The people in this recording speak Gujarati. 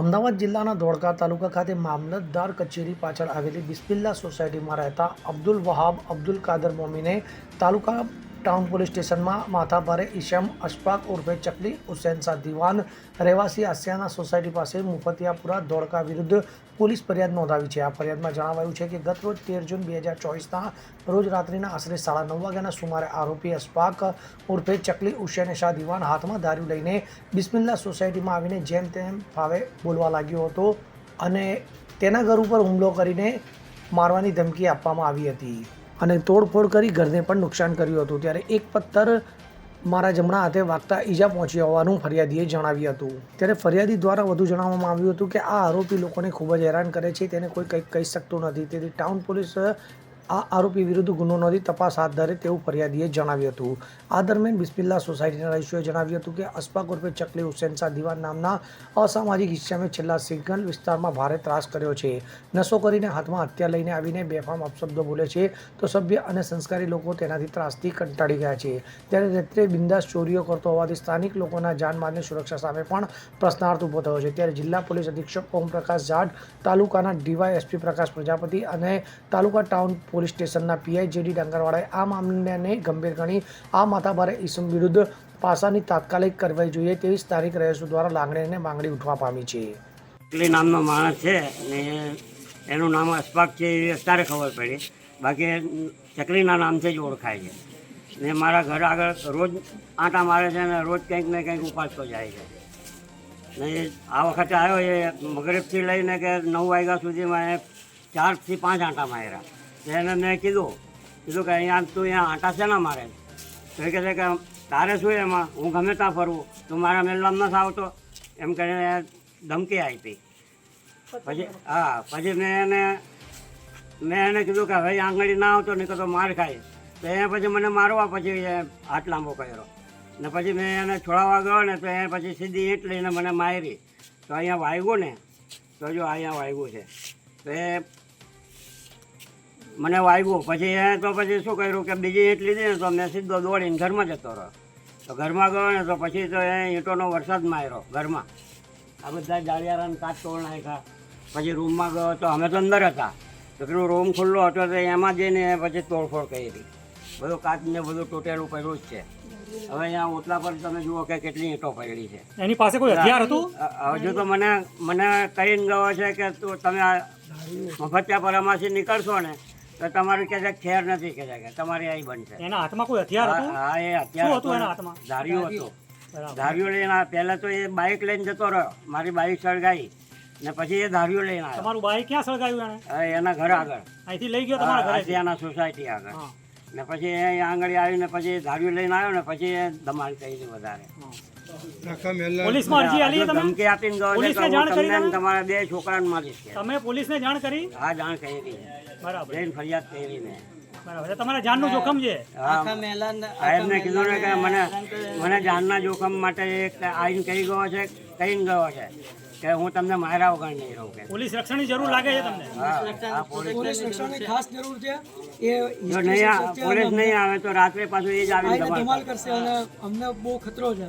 અમદાવાદ જિલ્લાના ધોળકા તાલુકા ખાતે મામલતદાર કચેરી પાછળ આવેલી બિસ્મિલ્લા સોસાયટીમાં રહેતા અબ્દુલ વહાબ અબ્દુલ કાદર મોમીને તાલુકા ટાઉન પોલીસ સ્ટેશનમાં માથાભારે ઈશમ અશફાક ઉર્ફે ચકલી હુસેન દિવાન રહેવાસી આસિયાના સોસાયટી પાસે મુફતિયાપુરા ધોળકા વિરુદ્ધ પોલીસ ફરિયાદ નોંધાવી છે. આ ફરિયાદમાં જણાવાયું છે કે ગત રોજ તેર જૂન બે હજાર ચોવીસના રોજ રાત્રિના આશરે સાડા નવ વાગ્યાના સુમારે આરોપી અશફાક ઉર્ફે ચકલી હુસેન શાહ દિવાન હાથમાં દારૂ લઈને બિસ્મિલ્લા સોસાયટીમાં આવીને જેમ તેમ ફાવે બોલવા લાગ્યો હતો અને તેના ઘર ઉપર હુમલો કરીને મારવાની ધમકી આપવામાં આવી હતી. અને તોડફોડ કરી ઘરને પણ નુકસાન કર્યું હતું. ત્યારે એક પથ્થર મારા જમણા હાથે વાગતા ઈજા પહોંચી હોવાનું ફરિયાદીએ જણાવ્યું હતું. ત્યારે ફરિયાદી દ્વારા વધુ જણાવવામાં આવ્યું હતું કે આ આરોપી લોકોને ખૂબ જ હેરાન કરે છે. તેને કોઈ કંઈક કહી શકતું નથી. તેથી ટાઉન પોલીસ આ આરોપી વિરુદ્ધ ગુનો નોંધી તપાસ હાથ ધરે તેવું ફરિયાદીએ જણાવ્યું હતું. આ દરમિયાન બિસ્મિલ્લા સોસાયટીના રહીશોએ જણાવ્યું હતું કે અસ્પાક ઉર્ફે ચકલી હુસેન શાહ દિવાન નામના અસામાજિક હિસ્સામે છેલ્લા સિગ્નલ વિસ્તારમાં ભારે ત્રાસ કર્યો છે. નશો કરીને હાથમાં હત્યા લઈને આવીને બેફામ અપશબ્દો બોલે છે તો સભ્ય અને સંસ્કારી લોકો તેનાથી ત્રાસથી કંટાળી ગયા છે. ત્યારે રાત્રે બિંદાસ ચોરીઓ કરતો હોવાથી સ્થાનિક લોકોના જાનમાલની સુરક્ષા સામે પણ પ્રશ્નાર્થ ઊભો થયો છે. ત્યારે જિલ્લા પોલીસ અધિક્ષક ઓમપ્રકાશ જાટ તાલુકાના ડીવાયએસપી પ્રકાશ પ્રજાપતિ અને તાલુકા ટાઉન પોલીસ સ્ટેશનના પીઆઈ જેડી ડાંગરવાળાએ આ મામલાને ગંભીર ગણી આ માથાભારે ઇસમ વિરુદ્ધ પાસાની તાત્કાલિક કરવાઈ જોઈએ તેવી સ્થાનિક રહીશો દ્વારા લાગણીને માંગણી ઉઠવા પામી છે. ચકલી નામનો માણસ છે ને એનું નામ અસ્પાક છે એ અત્યારે ખબર પડી. બાકી ચકલીના નામથી જ ઓળખાય છે. ને મારા ઘર આગળ રોજ આંટા મારે છે ને રોજ કંઈક ને કંઈક ઉપાસતો જાય છે. ને આ વખતે આવ્યો એ મગરબથી લઈને કે નવ વાગ્યા સુધીમાં એ ચારથી પાંચ આંટા માર્યા. એને મેં કીધું કીધું કે અહીંયા તું અહીંયા આંટા છે ના મારે તો એ કહે કે તારે શું એમાં? હું ગમે ત્યાં ફરવું. તું મારા મેળામાં નથી આવતો. એમ કરીને ધમકી આપી. પછી, હા, પછી મેં એને મેં એને કીધું કે હવે આંગળી ના આવતો, નહીં તો માર ખાઈ તો એ પછી મને મારવા પછી હાથ લાંબો કર્યો. ને પછી મેં એને છોડાવવા ગયો ને, તો એ પછી સીધી ઈંટ લઈને મને મારી. તો અહીંયા વાગ્યું ને, તો જો અહીંયા વાગ્યું છે. તો એ મને વાગ્યું પછી એ તો પછી શું કર્યું કે બીજી ઈંટ લીધી ને તો મેં સીધો દોડીને ઘરમાં જતો રહ્યો. તો ઘરમાં ગયો ને તો પછી તો એ ઈંટોનો વરસાદ માર્યો ઘરમાં. આ બધા જાળિયારાને કાચ તોડ નાખ્યા. પછી રૂમમાં ગયો તો અમે તો અંદર હતા. તો પેલું રૂમ ખુલ્લો હતો તો એમાં જઈને પછી તોડફોડ કરી. હતી બધું કાચ ને બધું તૂટેલું પડ્યું જ છે. હવે અહીંયા ઓટલા પર તમે જુઓ કે કેટલી ઈંટો પડી છે. એની પાસે કોઈ હથિયાર હતું? હજુ તો મને મને કહીને ગયો છે કે તું તમે મફતિયા પરમાસી નીકળશો ને તો તમારું કે છે ખેર નથી કે છે તમારી અહીં બનશે. એના હાથમાં કોઈ હથિયાર હતું? હા એ હથિયાર હતું એના હાથમાં? ધાર્યું હતું. ધાર્યું લઈને પહેલા તો એ બાઇક લઈને જતો રહ્યો. મારી બાઇક સળગાઈ ને પછી એ ધાર્યું લઈને આવ્યો. તમારું બાઈક ક્યાં સળગાવ્યું એને એના ઘર આગળ. અહીંથી લઈ ગયો તમારા ઘરે? આસિયાના સોસાયટી આગળ. ને પછી એ અહીંયા આંગળી આવીને પછી ધાર્યું લઈને આવ્યો ને પછી એ ધમાલ કરી વધારે. પોલીસમાં અરજી આલી તમે? ધમકી આપીને ગયો છે પોલીસને જાણ કરી ને તમે? તમારા બે છોકરાને મારી છે તમે પોલીસને જાણ કરી? હા જાણ કરી હતી. બરાબર. જઈને ફરિયાદ કરી ને બરાબર. તમારા જાનનું જોખમ છે? કીધું ને કે મને મને જાનના જોખમ માટે એક આવીને કહી ગયો છે કહીને ગયો છે કે હું તમને માર્યા વગર નહીં રહું કે. પોલીસ રક્ષણની જરૂર લાગે છે તમને? પોલીસ પોલીસ રક્ષણની ખાસ જરૂર છે. એ જો નહીં પોલીસ નહીં આવે તો રાત્રે પાછું એ જ આવીને આઈને ધમાલ ધમાલ કરશે અને અમને બહુ ખતરો છે